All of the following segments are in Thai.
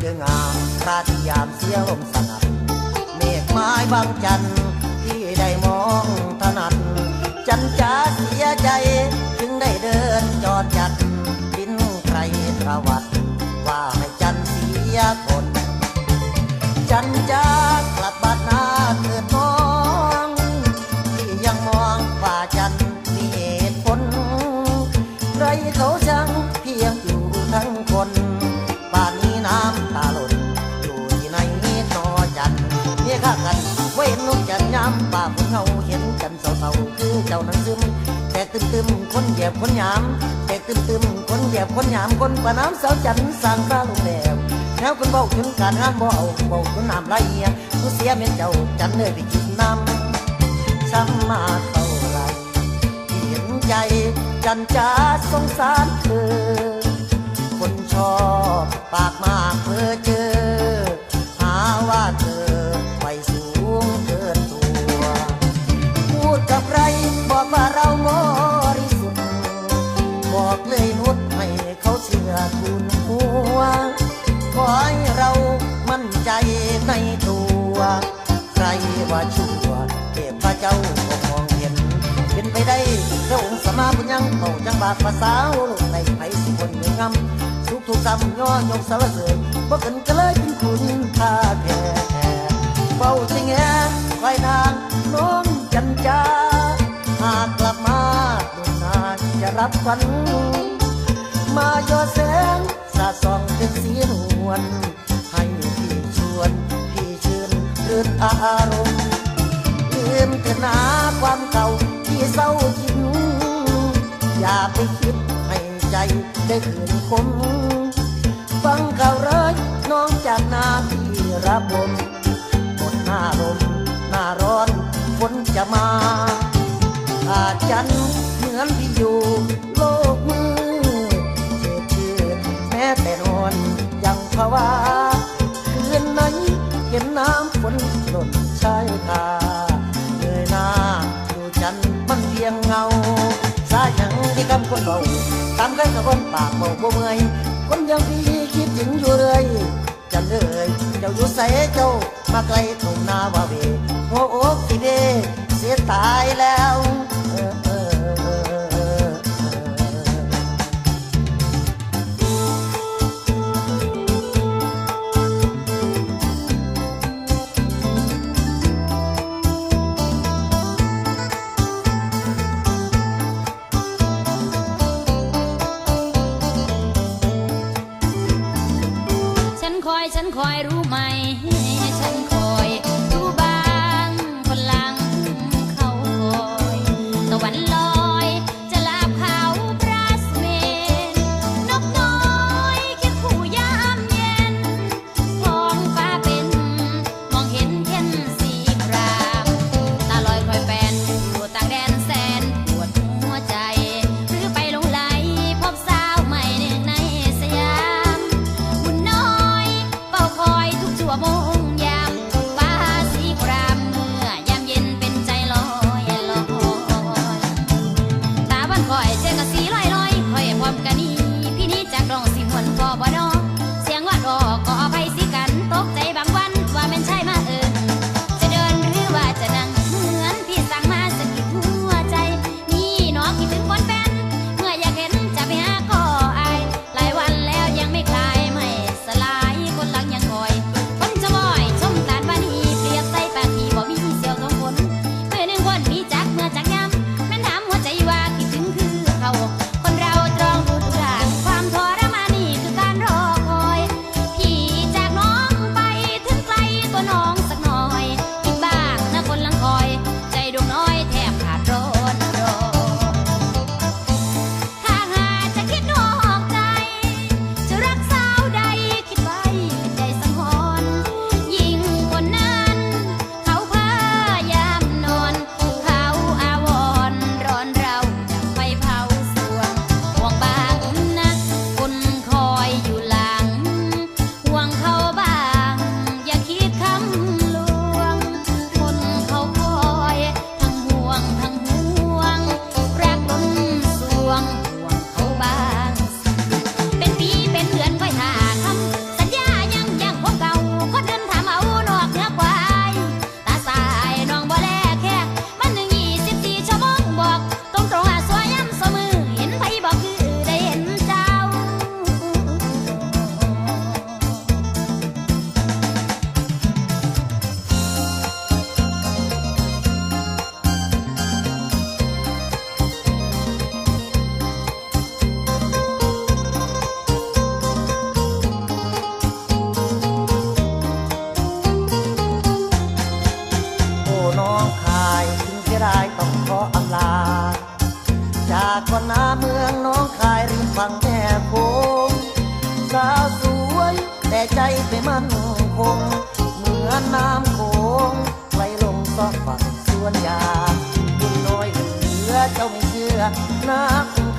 เดืองามราตยามเสียลมสงัดเมฆไม้บางจันที่ได้มองถนัดจันจ้าเสียใจ เนี่ยข้ากันเว้นนกจันยามป่าคนเฮาเห็นกันเศร้าๆคือเจ้านั้นซึมแตกตึมๆคนเหยียบคนยาม แตกตึมๆคนเหยียบคนยามคนป่าน้ำสาวจันสร้างข้าลงแล้วแนวคนเบาจนการงานบ่เอาเบาจนน้ำไหลเหียผู้เสียเม็นเจ้าจันเลยไปกินน้ำช้ำมาเท่าไรเห็นใจจันจ้าสงสารเธอคนชอบปากมากเพื่อเจอ หาว่าเธอ ว่าเราบริสุทธิ์บอกเลยนุดให้เขาเชื่อคุณหัวขอให้เรามั่นใจในตัว ใครว่าชั่วเทพเจ้าก็มองเห็น เป็นไปได้พระองค์สมาบุญยังเป่าจังบาภาษาโลกในไผสิคนเหนืองำสุขทุกคำย่อยกสารเสริญบ่เกินก็เลยเป็นคุณค่าแท้เฝ้าสิแงคอยนางน้องจันจา รับฝัน มาย่อแสงสาส่องเป็นสีนวลให้พี่ชวนพี่ชื่นรื่นอารมณ์ลืมเถนาความเก่าที่เศร้าทิ้งอย่าไปคิดให้ใจได้คืนคมฟังข่าวร้ายน้องจากนาที่ระบมหมดหน้าลมหน้าร้อนฝนจะมาอาจันเหมือนที่อยู่ คนเบาตามใครกับคนปากเบาบ่เมื่อยคนยังพี่คิดถึงอยู่เลยจันเลยเจ้าอยู่ใสเจ้ามาไกลตรงนาว่าเวหัวอกที่เดเสียตายแล้ว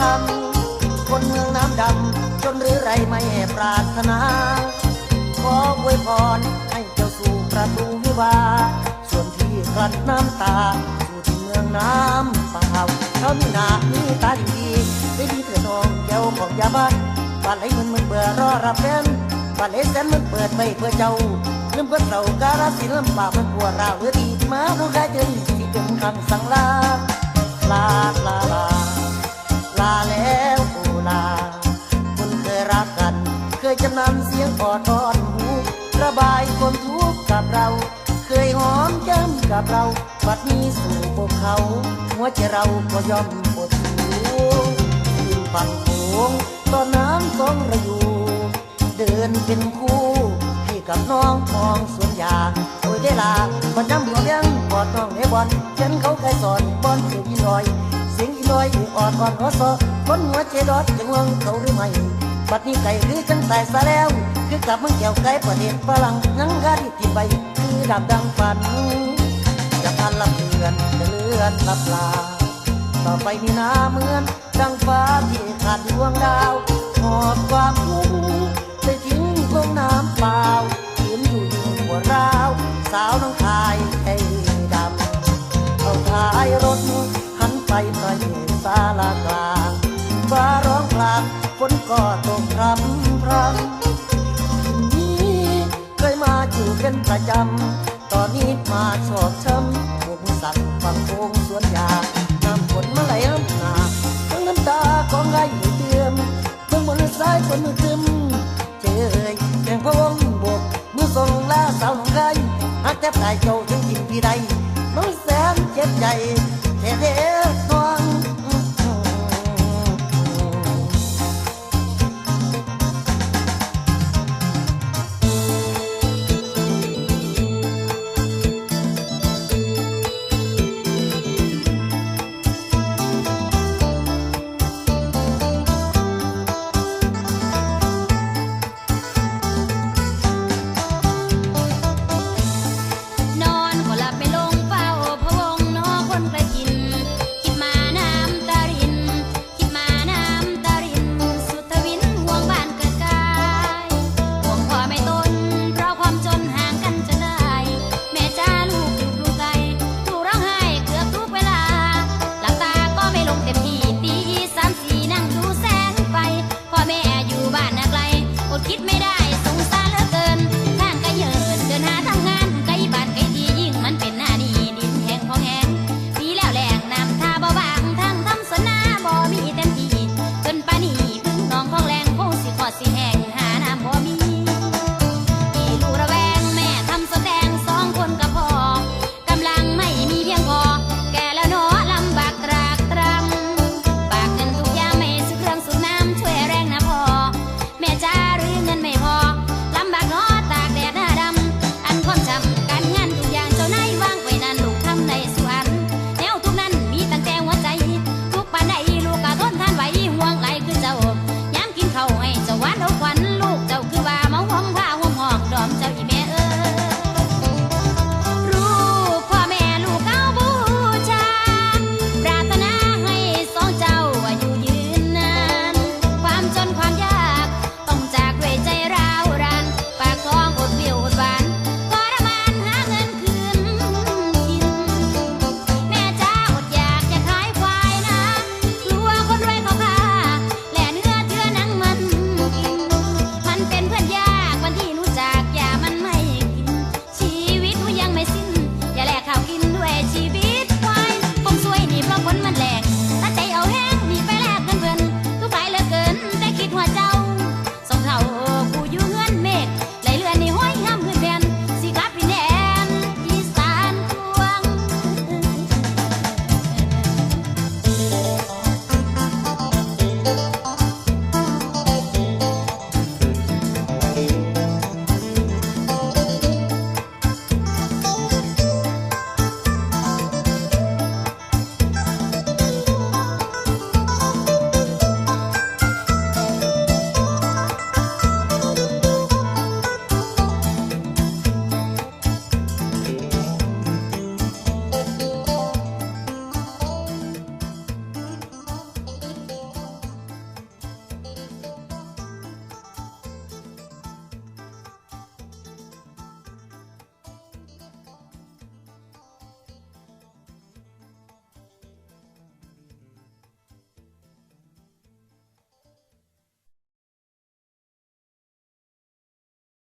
คำคนเมืองน้ำดำจนหรือไรไม่ปรารถนา ขออวยพรให้เจ้าสู่ประตูวิวา ส่วนที่กลั้นน้ำตา สู่ที่เมืองน้ำเปล่าเขามีหน้ามีตาดีได้ดีเถิดน้องแก้วของยาบ้านบ้านไหนมันมันเบื่อรอรับแฟนบ้านไหนแสนมันเปิดไว้เพื่อเจ้าลืมเพื่อเต่าการสินลำบากมันปวดราวเหลือดีมาดูกายเจอที่เป็นคำสั่งลาลาลาลา ลาแล้วโอลาคนเคยรักกัน เคยจำนำเสียงกอดทอนหูระบายความทุกข์กับเรา เคยหอมแก้มกับเราบัดนี้สู่พวกเขา หัวใจเราก็ย่อมปวดหูริมฝั่งโขงตอนน้ำสองระยูเดินเป็นคู่พี่กับน้องมองสวนยางโอ้ยได้ลาบันน้ำหัวเลี้ยงกอดน้องในบอลเช่นเขาเคยสอนบอลเสียงอีลอย เสียอีลอยอีอ่อนอ่อนหัวซอคนหัวใจดอดจะง่วงเขาหรือไม่บัดนี้ไก่คือจังตายซะแล้ว คือกลับเมืองแก้วไก่ประเทศฝรั่งยังกาดีติดใบคือดำดังฝันจะพันลำเลือนจะเลือนลับลา ต่อไปมีน้าเหมือนดังฟ้าที่ขาดดวงดาวหอบความทุกข์ไปทิ้งลงน้ำเปล่ายืนอยู่อยู่หัวราว สาวน้องชายไอ้ดำเอาท้ายรถ พระเยศาลากลางฟ้าร้องพลางฝนก็ตกพรำพรำนี้เคยมาอยู่เป็นประจำ ตอนนี้มาชอบช้ำวงสักฝั่งโคงสวนยางน้ำฝนมาไหลน้ำหนาทั้งน้ำตาของไอ้เตือมเมื่อบนซ้ายฝนมือคึมเจยแข่งพระวงบกมือส่งลาสาวหนองไก่หักแทบตายเจ้าถึงกินพี่ใดน้องแสนเจ็บใจแท้